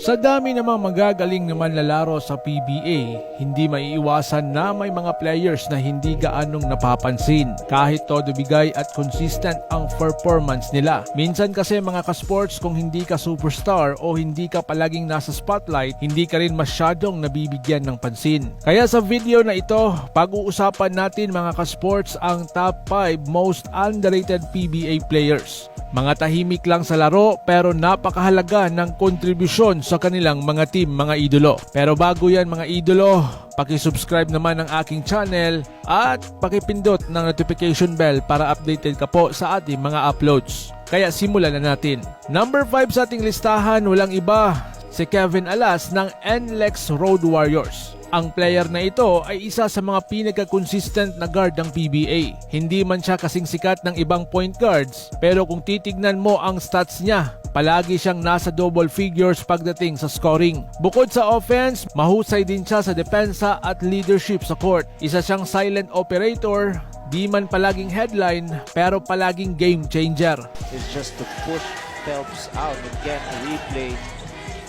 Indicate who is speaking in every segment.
Speaker 1: Sa dami namang magagaling naman na laro sa PBA, hindi maiiwasan na may mga players na hindi gaanong napapansin kahit todo bigay at consistent ang performance nila. Minsan kasi mga ka-sports kung hindi ka superstar o hindi ka palaging nasa spotlight, hindi ka rin masyadong nabibigyan ng pansin. Kaya sa video na ito, pag-uusapan natin mga ka-sports ang top 5 most underrated PBA players. Mga tahimik lang sa laro pero napakahalaga ng kontribusyon sa kanilang mga team, mga idolo. Pero bago yan mga idolo, pakisubscribe naman ng aking channel at pakipindot ng notification bell para updated ka po sa ating mga uploads. Kaya simulan na natin. Number 5 sa ating listahan, walang iba, si Kevin Alas ng NLEX Road Warriors. Ang player na ito ay isa sa mga pinaka-consistent na guard ng PBA. Hindi man siya kasing sikat ng ibang point guards, pero kung titignan mo ang stats niya, palagi siyang nasa double figures pagdating sa scoring. Bukod sa offense, mahusay din siya sa depensa at leadership sa court. Isa siyang silent operator, di man palaging headline, pero palaging game changer.
Speaker 2: is just to push Phelps out and get a replay.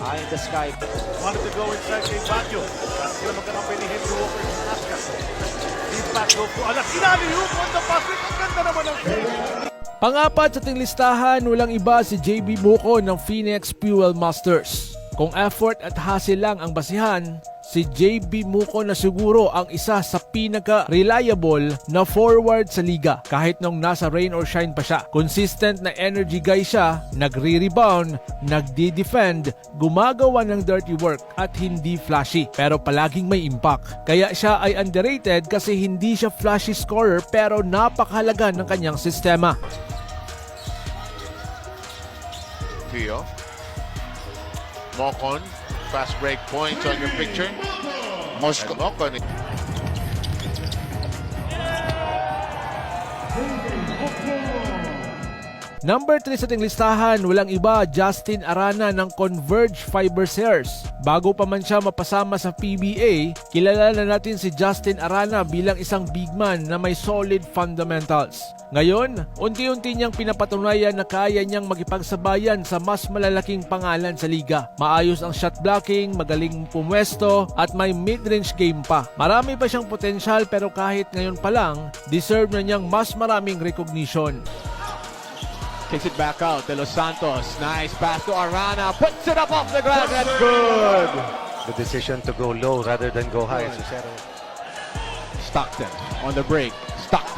Speaker 2: Eye in the sky.
Speaker 3: Wanted to go inside kay Baguio. At sila magkakampay ni Henry Walker sa Alaska. Deep back go po. Alas, inali yung on the basket. Ang ganda naman ng
Speaker 1: Pangapat sa ating listahan, walang iba si JB Buko ng Phoenix Fuel Masters. Kung effort at hassle lang ang basihan, si JB Muko na siguro ang isa sa pinaka-reliable na forward sa liga kahit nung nasa rain or shine pa siya. Consistent na energy guy siya, nagre-rebound, nagdi-defend, gumagawa ng dirty work at hindi flashy pero palaging may impact. Kaya siya ay underrated kasi hindi siya flashy scorer pero napakahalaga ng kanyang sistema.
Speaker 4: Pio. Mocon. Fast break points on your picture. Mosco. Mocon.
Speaker 1: Number 3 sa ating listahan, walang iba, Justin Arana ng Converge Fiber. Bago pa man siya mapasama sa PBA, kilala na natin si Justin Arana bilang isang big man na may solid fundamentals. Ngayon, unti-unti niyang pinapatunayan na kaya niyang magipagsabayan sa mas malalaking pangalan sa liga. Maayos ang shot blocking, magaling pumwesto, at may mid-range game pa. Marami pa siyang potensyal pero kahit ngayon pa lang, deserve na niyang mas maraming recognition.
Speaker 5: Kicks it back out. De Los Santos. Nice pass to Arana. Puts it up off the ground. That's good.
Speaker 6: the decision to go low rather than go high.
Speaker 5: Stockton on the break. Stockton.